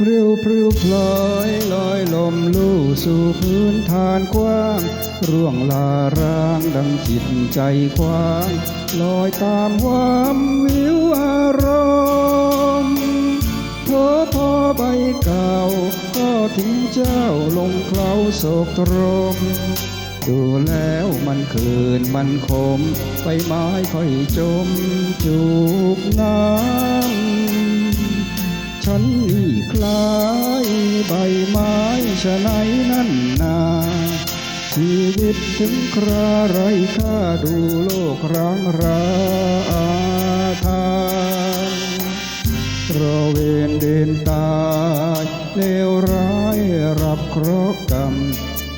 Priu, priu, ploy, loy. สู่พื้นฐานกว้าง ร่วงลาร่างดังจิตใจกว้าง ลอยตามวามวิวอารมณ์เธอพอใบเก่า ก็ทิ้งเจ้าลงเคล้าโศกตรมดูแล้วมันคืนมันคมใบไม้ค่อยจมจูบน้ำ ฉันนี่คล้ายใบไม้ชะไหนนั่นนาชีวิตถึงคราไรค่าดูโลกร้างราอาทานตระเวนเดินตายเลวร้ายรับเคราะห์กรรม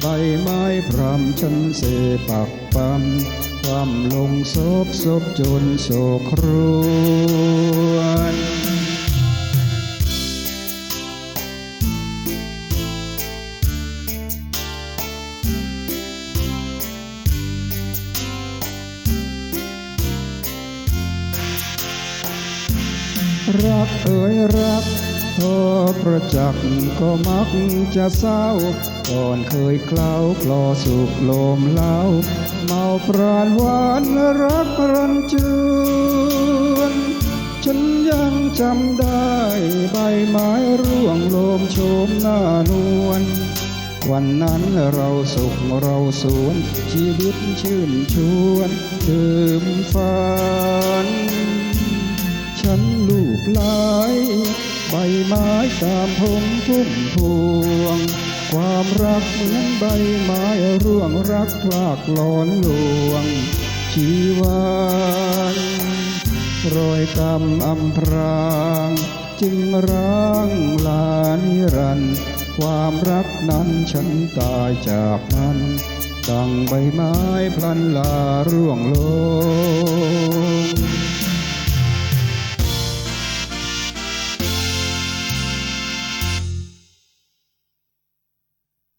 ใบไม้พรำฉันเสปักปั๊มความลงศพศพจนโศกครวน รักเอ่ยรักพอประจักษ์ก็มักจะเศร้า ก่อนเคยเคล้าคลอสุกโลมเล้าเมาปราณหวานรักรันจวนฉันยังจำได้ใบไม้ร่วงโลมโชมหน้านวลวันนั้นเราสุขเราสวนชีวิตชื่นชวนดื่มฝัน ฉันลู กไหลใบไม้ตามพงพุ่มพวง ความรักเหมือนใบไม้ร่วงรักพลากหลอนลวง ชีวันรอยกรรมอำพรางจึงร้างลานิรัน ความรักนั้นฉันตายจากมันดังใบไม้พลันลาร่วงโลย